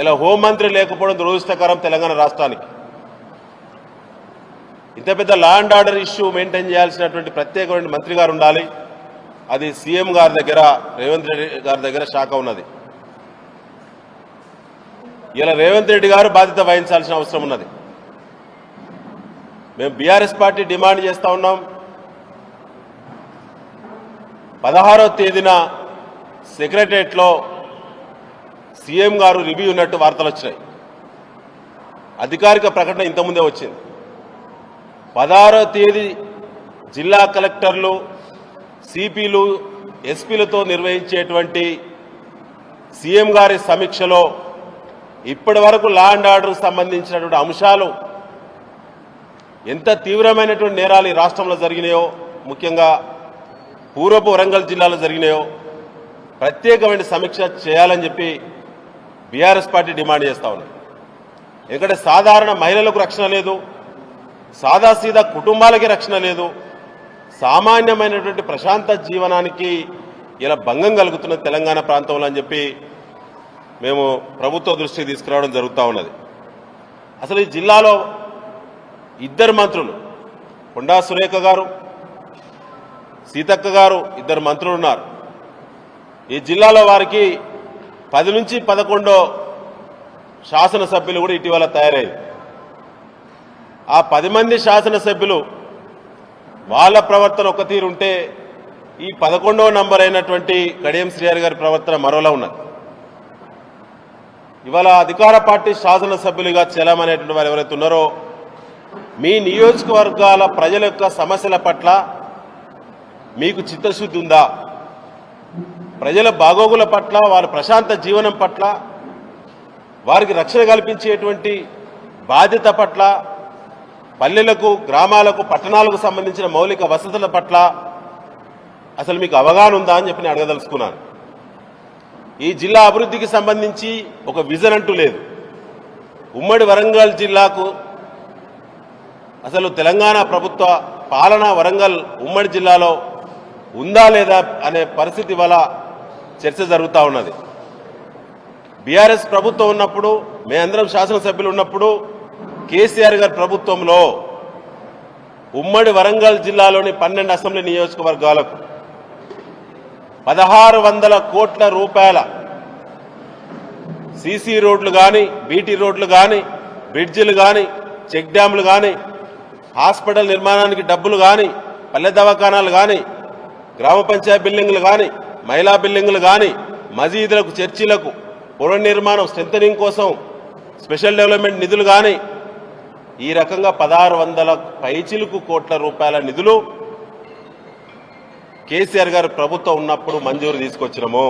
ఇలా హోంమంత్రి లేకపోవడం దురదృష్టకరం తెలంగాణ రాష్ట్రానికి. ఇంత పెద్ద law and order issue maintain చేయాల్సినటువంటి ప్రత్యేకమైన మంత్రి గారు ఉండాలి. అది సీఎం గారి దగ్గర రేవంత్ రెడ్డి గారి దగ్గర శాఖ ఉన్నది. ఇలా రేవంత్ రెడ్డి గారు బాధ్యత వహించాల్సిన అవసరం ఉన్నది. మేము బీఆర్ఎస్ పార్టీ డిమాండ్ చేస్తా ఉన్నాం. పదహారో తేదీన సెక్రటరియట్లో సీఎం గారు రివ్యూ ఉన్నట్టు వార్తలు వచ్చినాయి. అధికారిక ప్రకటన ఇంతకుముందే వచ్చింది. పదహారో తేదీ జిల్లా కలెక్టర్లు సిపిలు ఎస్పీలతో నిర్వహించేటువంటి సీఎం గారి సమీక్షలో ఇప్పటి వరకు లా అండ్ ఆర్డర్ సంబంధించినటువంటి అంశాలు ఎంత తీవ్రమైనటువంటి నేరాలు ఈ రాష్ట్రంలో జరిగినాయో ముఖ్యంగా పూర్వపు వరంగల్ జిల్లాలో జరిగినాయో ప్రత్యేకమైన సమీక్ష చేయాలని చెప్పి బీఆర్ఎస్ పార్టీ డిమాండ్ చేస్తూ ఉంది ఎందుకంటే సాధారణ మహిళలకు రక్షణ లేదు సాదాసీదా కుటుంబాలకి రక్షణ లేదు సామాన్యమైనటువంటి ప్రశాంత జీవనానికి ఇలా భంగం కలుగుతున్న తెలంగాణ ప్రాంతంలో అని చెప్పి మేము ప్రభుత్వ దృష్టికి తీసుకురావడం జరుగుతూ ఉన్నది. అసలు ఈ జిల్లాలో ఇద్దరు మంత్రులు కొండా సురేఖ గారు సీతక్క గారు ఇద్దరు మంత్రులు ఉన్నారు. ఈ జిల్లాలో వారికి పది నుంచి పదకొండో శాసనసభ్యులు కూడా ఇటీవల తయారయ్యారు. ఆ పది మంది శాసనసభ్యులు వాళ్ళ ప్రవర్తన ఒక తీరు ఉంటే ఈ పదకొండవ నంబర్ అయినటువంటి కడియం శ్రీహరి గారి ప్రవర్తన మరోలా ఉన్నది. ఇవాళ అధికార పార్టీ శాసనసభ్యులుగా చెలామనేటువంటి వారు ఎవరైతే ఉన్నారో మీ నియోజకవర్గాల ప్రజల యొక్క సమస్యల పట్ల మీకు చిత్తశుద్ధి ఉందా? ప్రజల బాగోగుల పట్ల వారి ప్రశాంత జీవనం పట్ల వారికి రక్షణ కల్పించేటువంటి బాధ్యత పట్ల పల్లెలకు గ్రామాలకు పట్టణాలకు సంబంధించిన మౌలిక వసతుల పట్ల అసలు మీకు అవగాహన ఉందా అని చెప్పి నేను అడగదలుచుకున్నాను. ఈ జిల్లా అభివృద్ధికి సంబంధించి ఒక విజన్ అంటూ లేదు. ఉమ్మడి వరంగల్ జిల్లాకు అసలు తెలంగాణ ప్రభుత్వ పాలన వరంగల్ ఉమ్మడి జిల్లాలో ఉందా లేదా అనే పరిస్థితి వల్ల చర్చ జరుగుతూ ఉన్నది. బీఆర్ఎస్ ప్రభుత్వం ఉన్నప్పుడు మేమందరం శాసనసభ్యులు ఉన్నప్పుడు కేసీఆర్ గారి ప్రభుత్వంలో ఉమ్మడి వరంగల్ జిల్లాలోని పన్నెండు అసెంబ్లీ నియోజకవర్గాలకు పదహారు వందల కోట్ల రూపాయల సీసీ రోడ్లు కానీ బీటీ రోడ్లు కానీ బ్రిడ్జిలు కానీ చెక్ డ్యాములు కానీ హాస్పిటల్ నిర్మాణానికి డబ్బులు కానీ పల్లె దవాఖానాలు కానీ గ్రామ పంచాయతీ బిల్డింగ్లు కానీ మహిళా బిల్డింగ్లు కానీ మసీదులకు చర్చిలకు పునర్నిర్మాణం స్ట్రెంథనింగ్ కోసం స్పెషల్ డెవలప్మెంట్ నిధులు కానీ ఈ రకంగా పదహారు వందల పైచిలుకు కోట్ల రూపాయల నిధులు కేసీఆర్ గారు ప్రభుత్వం ఉన్నప్పుడు మంజూరు తీసుకొచ్చినాము.